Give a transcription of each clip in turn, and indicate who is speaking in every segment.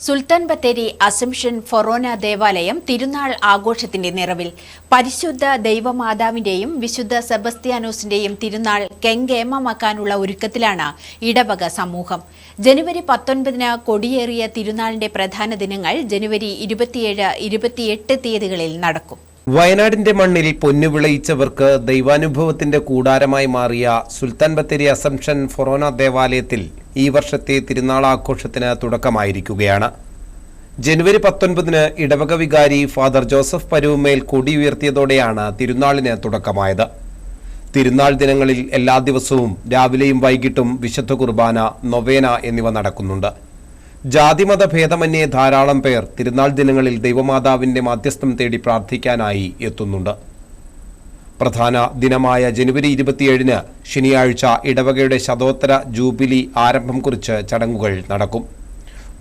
Speaker 1: Sultan Bathery assumption ഫൊറോന ദേവാലയം തിരുനാൾ ആഘോഷത്തിന്റെ നിറവിൽ. പരിശുദ്ധ ദൈവമാതാവിന്റെയും വിശുദ്ധ സെബസ്ത്യാനോസിന്റെയും തിരുനാൾ കെങ്കേമമാക്കാനുള്ള ഒരുക്കത്തിലാണ് ഇടവക സമൂഹം. ജനുവരി പത്തൊൻപതിന് കൊടിയേറിയ തിരുനാളിന്റെ പ്രധാന ദിനങ്ങൾ ജനുവരി ഇരുപത്തിയേഴ് ഇരുപത്തിയെട്ട് തീയതികളിൽ നടക്കും.
Speaker 2: വയനാടിന്റെ മണ്ണിൽ പൊന്നു വിളയിച്ചവർക്ക് ദൈവാനുഭവത്തിന്റെ കൂടാരമായി മാറിയ സുൽത്താൻ ബത്തേരി അസംഷൻ ഫൊറോന ദേവാലയത്തിൽ ഈ വർഷത്തെ തിരുനാൾ ആഘോഷത്തിന് തുടക്കമായിരിക്കുകയാണ്. ജനുവരി പത്തൊൻപതിന് ഇടവക വികാരി ഫാദർ ജോസഫ് പരുവുമേൽ കൊടി ഉയർത്തിയതോടെയാണ് തിരുനാളിന് തുടക്കമായത്. തിരുനാൾ ദിനങ്ങളിൽ എല്ലാ ദിവസവും രാവിലെയും വൈകിട്ടും വിശുദ്ധ കുർബാന നൊവേന എന്നിവ നടക്കുന്നുണ്ട്. ജാതിമത ഭേദമന്യേ ധാരാളം പേർ തിരുനാൾ ദിനങ്ങളിൽ ദൈവമാതാവിന്റെ മാധ്യസ്ഥം തേടി പ്രാർത്ഥിക്കാനായി എത്തുന്നുണ്ട്. പ്രധാന ദിനമായ ജനുവരി ഇരുപത്തിയേഴിന് ശനിയാഴ്ച ഇടവകയുടെ ശതോത്തര ജൂബിലി ആരംഭം കുറിച്ച് ചടങ്ങുകൾ നടക്കും.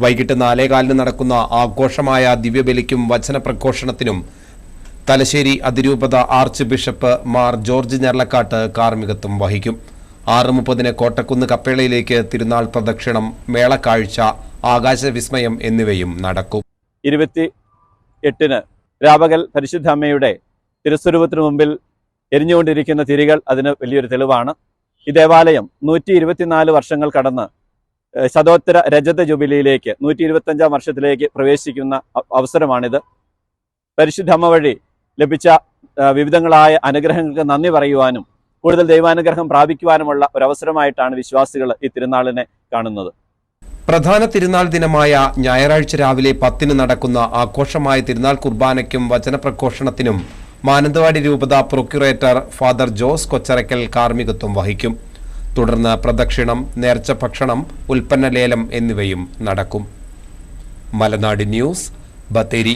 Speaker 2: വൈകിട്ട് നാലേകാലിന് നടക്കുന്ന ആഘോഷമായ ദിവ്യബലിക്കും വചനപ്രഘോഷണത്തിനും തലശ്ശേരി അതിരൂപത archbishop Mar George Njaralakatt കാർമ്മികത്വം വഹിക്കും. ആറ് മുപ്പതിന് കോട്ടക്കുന്ന് കപ്പേളയിലേക്ക് തിരുനാൾ പ്രദക്ഷിണം മേളക്കാഴ്ച ആകാശവിസ്മയം എന്നിവയും നടക്കും.
Speaker 3: ഇരുപത്തി എട്ടിന് രാപകൽ പരിശുദ്ധ അമ്മയുടെ തിരുസ്വരൂപത്തിന് മുമ്പിൽ എരിഞ്ഞുകൊണ്ടിരിക്കുന്ന തിരികൾ അതിന് വലിയൊരു തെളിവാണ്. ഈ ദേവാലയം നൂറ്റി ഇരുപത്തിനാല് വർഷങ്ങൾ കടന്ന് ശതോത്തര രജത ജൂബിലിയിലേക്ക് നൂറ്റി ഇരുപത്തഞ്ചാം വർഷത്തിലേക്ക് പ്രവേശിക്കുന്ന അവസരമാണിത്. പരിശുദ്ധമ്മ വഴി ലഭിച്ച വിവിധങ്ങളായ അനുഗ്രഹങ്ങൾക്ക് നന്ദി പറയുവാനും കൂടുതൽ ദൈവാനുഗ്രഹം പ്രാപിക്കുവാനുമുള്ള ഒരു അവസരമായിട്ടാണ് വിശ്വാസികൾ ഈ തിരുനാളിനെ കാണുന്നത്.
Speaker 2: പ്രധാന തിരുനാൾ ദിനമായ ഞായറാഴ്ച രാവിലെ പത്തിന് നടക്കുന്ന ആഘോഷമായ തിരുനാൾ കുർബാനയ്ക്കും വചനപ്രഘോഷണത്തിനും മാനന്തവാടി രൂപത പ്രൊക്യുറേറ്റർ ഫാദർ ജോസ് കൊച്ചറയ്ക്കൽ കാർമ്മികത്വം വഹിക്കും. തുടർന്ന് പ്രദക്ഷിണം നേർച്ച ഭക്ഷണം ഉൽപ്പന്ന ലേലം എന്നിവയും നടക്കും. മലനാട് ന്യൂസ് ബത്തേരി.